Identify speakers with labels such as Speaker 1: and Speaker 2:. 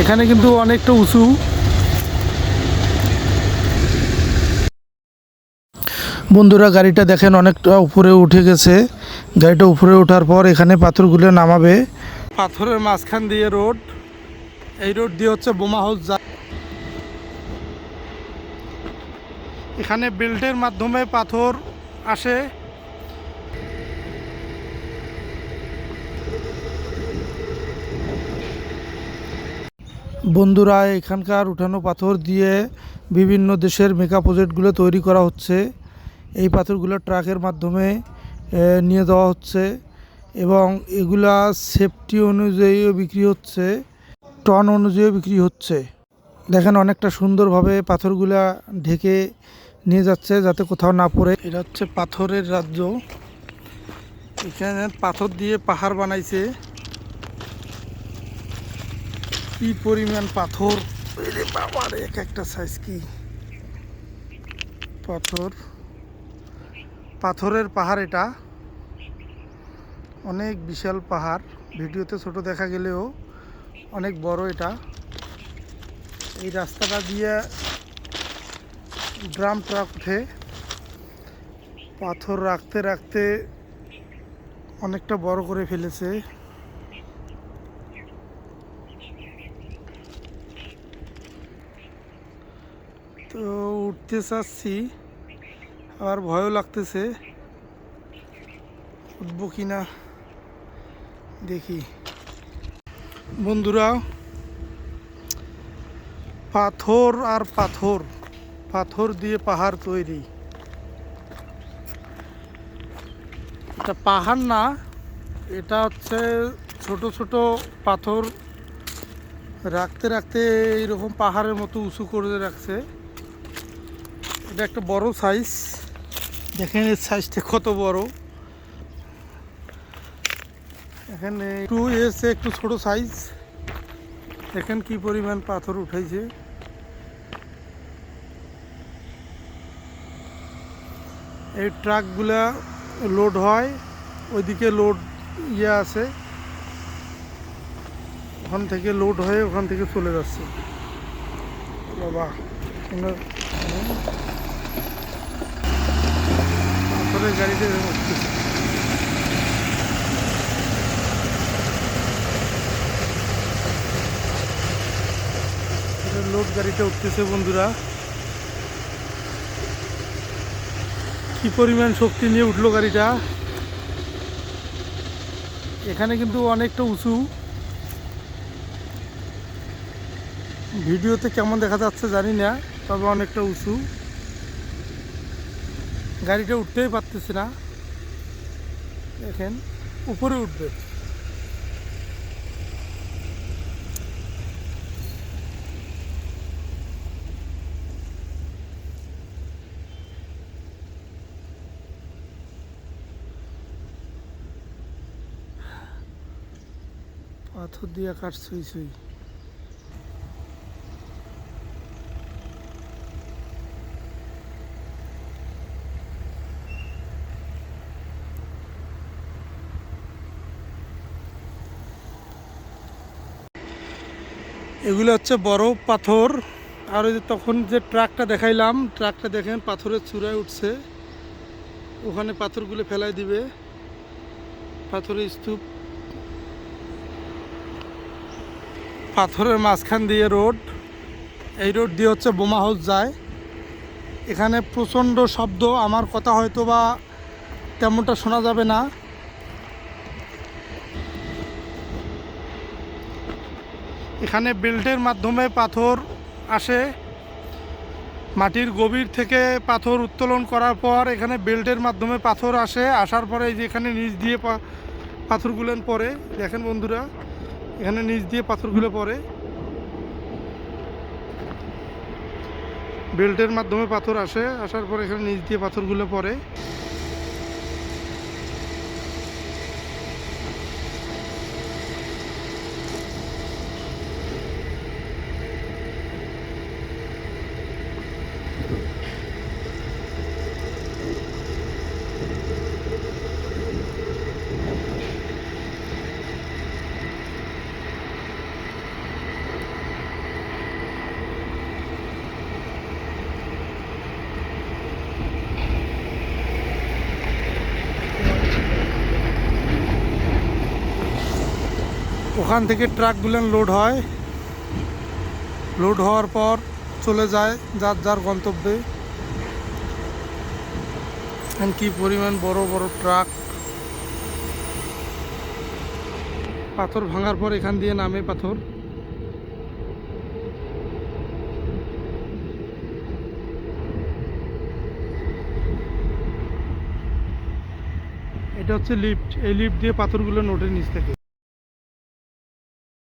Speaker 1: এখানে কিন্তু অনেকটা উঁচু। বন্ধুরা, গাড়িটা দেখেন অনেকটা উপরে উঠে গেছে। গাড়িটা উপরে ওঠার পর এখানে পাথরগুলো নামাবে। পাথরের মাঝখান দিয়ে রোড। এই রোড দিয়ে হচ্ছে বোমা হাউস যা এখানে বেল্টের মাধ্যমে পাথর আসে। বন্ধুরা, এখানকার উঠানো পাথর দিয়ে বিভিন্ন দেশের মেগা প্রজেক্টগুলো তৈরি করা হচ্ছে। এই পাথরগুলো ট্রাকের মাধ্যমে নিয়ে যাওয়া হচ্ছে এবং এগুলা সেফটি অনুযায়ীও বিক্রি হচ্ছে টন অনুযায়ী বিক্রি হচ্ছে। দেখেন অনেকটা সুন্দরভাবে পাথরগুলা ঢেকে নিয়ে যাচ্ছে যাতে কোথাও না পড়ে। এটা হচ্ছে পাথরের রাজ্য। এখানে পাথর দিয়ে পাহাড় বানাইছে। কি পরিমাণ পাথর? বাবার এক একটা সাইজ কি? পাথর। পাথরের পাহাড় এটা। অনেক বিশাল পাহাড়। ভিডিওতে ছোট দেখা গেলেও অনেক বড় এটা। এই রাস্তাটা দিয়ে ড্রাম ট্রাক উঠে। পাথর রাখতে রাখতে অনেকটা বড় করে ফেলেছে। তো উঠতে চাচ্ছি। আবার ভয়ও লাগতেছে। উঠবো কি না দেখি। বন্ধুরা, পাথর আর পাথর পাথর দিয়ে পাহাড় তৈরি। এটা পাহাড় না, এটা হচ্ছে ছোট ছোট পাথর রাখতে রাখতে এইরকম পাহাড়ের মতো উঁচু করে রাখছে। এটা একটা বড় সাইজ দেখেন এর সাইজটা কত বড়। এখানে একটু এসে একটু ছোট সাইজ দেখেন কি পরিমাণ পাথর উঠাইছে এই ট্রাকগুলা লোড হয়, ওইদিকে লোড ইয়ে আছে। ওখান থেকে লোড হয়ে ওখান থেকে চলে যাচ্ছে। বাবা সুন্দর গাড়িতে গাড়িটা উঠতেছে বন্ধুরা। কি পরিমাণ শক্তি নিয়ে উঠল গাড়িটা। এখানে কিন্তু অনেকটা উঁচু। ভিডিওতে কেমন দেখা যাচ্ছে জানি না, তবে অনেকটা উঁচু। গাড়িটা উঠতেই পারতেছি না। দেখেন উপরে উঠবে। পাথর দিয়ে কাঠ ছুঁই। এগুলো হচ্ছে বড় পাথর। আর ওই যে তখন যে ট্রাকটা দেখাইলাম, ট্রাকটা দেখেন পাথরের চূড়ায় উঠছে। ওখানে পাথরগুলো ফেলাই দিবে। পাথরের স্তূপ। পাথরের মাঝখান দিয়ে রোড। এই রোড দিয়ে হচ্ছে বোমা হাউস যায়। এখানে প্রচণ্ড শব্দ। আমার কথা হয়তো বা তেমনটা শোনা যাবে না। এখানে বেল্টের মাধ্যমে পাথর আসে। মাটির গভীর থেকে পাথর উত্তোলন করার পর এখানে বেল্টের মাধ্যমে পাথর আসে। আসার পরে এই যে এখানে নিচ দিয়ে পা- পাথরগুলো পড়ে। দেখেন বন্ধুরা, এখানে নিচ দিয়ে পাথরগুলো পড়ে। বেল্টের মাধ্যমে পাথর আসে। আসার পরে এখানে নিচ দিয়ে পাথরগুলো পড়ে। ওখান থেকে ট্রাকগুলো লোড হয়। লোড হওয়ার পর চলে যায় যার যার গন্তব্যে। কি পরিমাণ বড় বড় ট্রাক। পাথর ভাঙার পর এখান দিয়ে নামে পাথর। এটা হচ্ছে লিফট এই লিফট দিয়ে পাথরগুলো নোটের নিচ থেকে।